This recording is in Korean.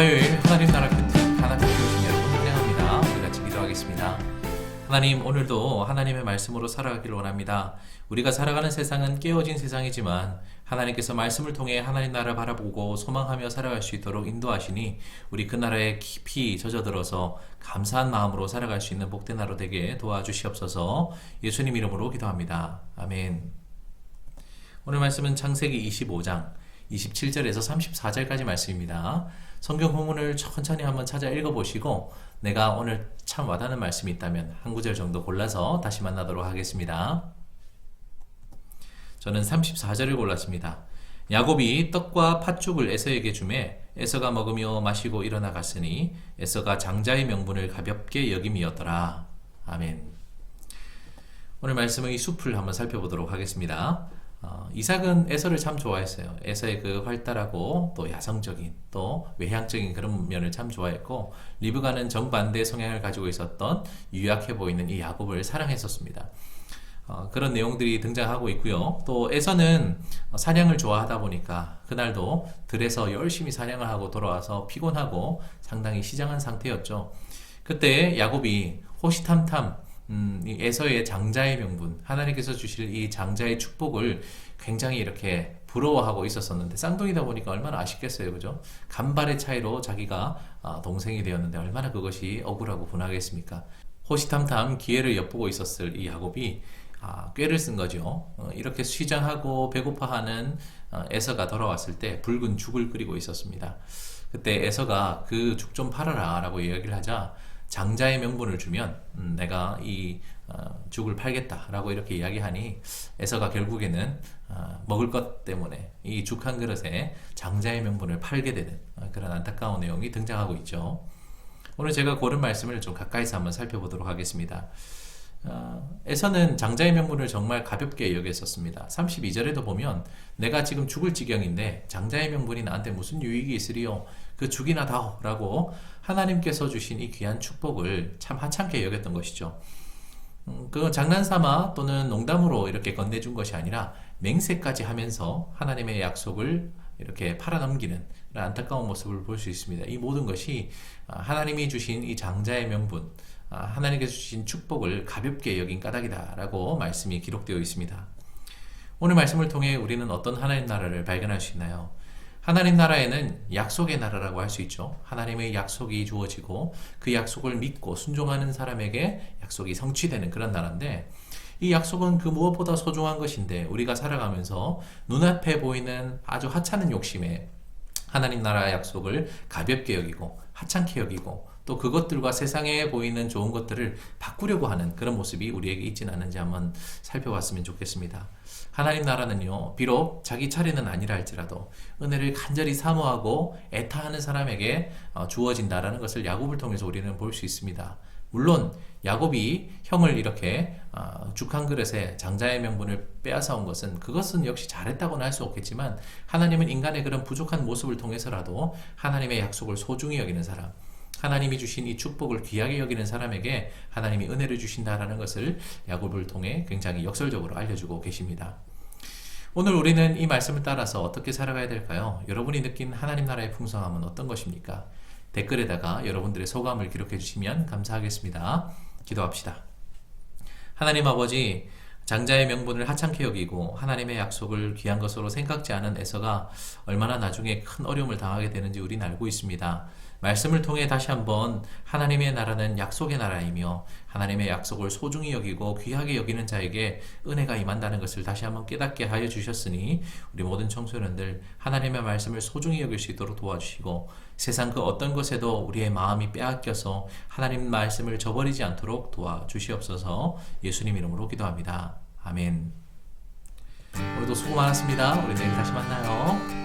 화요일 하나님 나라 큰팀 하나님 교신 여러분 환영합니다. 우리 같이 기도하겠습니다. 하나님 오늘도 하나님의 말씀으로 살아가기를 원합니다. 우리가 살아가는 세상은 깨어진 세상이지만 하나님께서 말씀을 통해 하나님 나라 바라보고 소망하며 살아갈 수 있도록 인도하시니 우리 그 나라에 깊이 젖어들어서 감사한 마음으로 살아갈 수 있는 복된 하루 되게 도와주시옵소서 예수님 이름으로 기도합니다. 아멘. 오늘 말씀은 창세기 25장 27절에서 34절까지 말씀입니다. 성경 본문을 천천히 한번 찾아 읽어보시고 내가 오늘 참 와닿는 말씀이 있다면 한 구절 정도 골라서 다시 만나도록 하겠습니다. 저는 34절을 골랐습니다. 야곱이 떡과 팥죽을 에서에게 주매 에서가 먹으며 마시고 일어나 갔으니 에서가 장자의 명분을 가볍게 여김이었더라. 아멘. 오늘 말씀은 이 숲을 한번 살펴보도록 하겠습니다. 어, 이삭은 에서를 참 좋아했어요. 에서의 그 활달하고 또 야성적인 또 외향적인 그런 면을 참 좋아했고 리브가는 정반대 성향을 가지고 있었던 유약해 보이는 이 야곱을 사랑했었습니다. 어, 그런 내용들이 등장하고 있고요. 또 에서는 사냥을 좋아하다 보니까 그날도 들에서 열심히 사냥을 하고 돌아와서 피곤하고 상당히 시장한 상태였죠. 그때 야곱이 호시탐탐 음, 이 에서의 장자의 명분, 하나님께서 주실 이 장자의 축복을 굉장히 이렇게 부러워하고 있었었는데 쌍둥이다 보니까 얼마나 아쉽겠어요, 그죠? 간발의 차이로 자기가 아, 동생이 되었는데 얼마나 그것이 억울하고 분하겠습니까? 호시탐탐 기회를 엿보고 있었을 이 야곱이 아, 꾀를 쓴 거죠. 어, 이렇게 시장하고 배고파하는 어, 에서가 돌아왔을 때 붉은 죽을 끓이고 있었습니다. 그때 에서가 그 죽 좀 팔아라 라고 이야기를 하자 장자의 명분을 주면 음, 내가 이 어, 죽을 팔겠다라고 이렇게 이야기하니 에서가 결국에는 어, 먹을 것 때문에 이 죽 한 그릇에 장자의 명분을 팔게 되는 어, 그런 안타까운 내용이 등장하고 있죠. 오늘 제가 고른 말씀을 좀 가까이서 한번 살펴보도록 하겠습니다. 어, 에서는 장자의 명분을 정말 가볍게 여겼었습니다. 32절에도 보면 내가 지금 죽을 지경인데 장자의 명분이 나한테 무슨 유익이 있으리요? 그 죽이나 다오라고 하나님께서 주신 이 귀한 축복을 참 하찮게 여겼던 것이죠. 음, 그건 장난삼아 또는 농담으로 이렇게 건네준 것이 아니라 맹세까지 하면서 하나님의 약속을 이렇게 팔아넘기는 안타까운 모습을 볼 수 있습니다. 이 모든 것이 아, 하나님이 주신 이 장자의 명분, 아, 하나님께서 주신 축복을 가볍게 여긴 까닭이다라고 말씀이 기록되어 있습니다. 오늘 말씀을 통해 우리는 어떤 하나님 나라를 발견할 수 있나요? 하나님 나라에는 약속의 나라라고 할 수 있죠. 하나님의 약속이 주어지고 그 약속을 믿고 순종하는 사람에게 약속이 성취되는 그런 나라인데 이 약속은 그 무엇보다 소중한 것인데 우리가 살아가면서 눈앞에 보이는 아주 하찮은 욕심에 하나님 나라의 약속을 가볍게 여기고 하찮게 여기고 또 그것들과 세상에 보이는 좋은 것들을 바꾸려고 하는 그런 모습이 우리에게 있지는 않은지 한번 살펴봤으면 좋겠습니다. 하나님 나라는요, 비록 자기 차례는 아니라 할지라도 은혜를 간절히 사모하고 애타하는 사람에게 어, 주어진다라는 것을 야곱을 통해서 우리는 볼 수 있습니다. 물론 야곱이 형을 이렇게 어, 죽한 그릇에 장자의 명분을 빼앗아 온 것은 그것은 역시 잘했다고는 할 수 없겠지만 하나님은 인간의 그런 부족한 모습을 통해서라도 하나님의 약속을 소중히 여기는 사람 하나님이 주신 이 축복을 귀하게 여기는 사람에게 하나님이 은혜를 주신다라는 것을 야곱을 통해 굉장히 역설적으로 알려주고 계십니다. 오늘 우리는 이 말씀을 따라서 어떻게 살아가야 될까요? 여러분이 느낀 하나님 나라의 풍성함은 어떤 것입니까? 댓글에다가 여러분들의 소감을 기록해 주시면 감사하겠습니다. 기도합시다. 하나님 아버지, 장자의 명분을 하찮게 여기고 하나님의 약속을 귀한 것으로 생각지 않은 에서가 얼마나 나중에 큰 어려움을 당하게 되는지 우리는 알고 있습니다. 말씀을 통해 다시 한번 하나님의 나라는 약속의 나라이며 하나님의 약속을 소중히 여기고 귀하게 여기는 자에게 은혜가 임한다는 것을 다시 한번 깨닫게 하여 주셨으니 우리 모든 청소년들 하나님의 말씀을 소중히 여길 수 있도록 도와주시고 세상 그 어떤 것에도 우리의 마음이 빼앗겨서 하나님 말씀을 저버리지 않도록 도와주시옵소서 예수님 이름으로 기도합니다. 아멘. 오늘도 수고 많았습니다. 우리 내일 다시 만나요.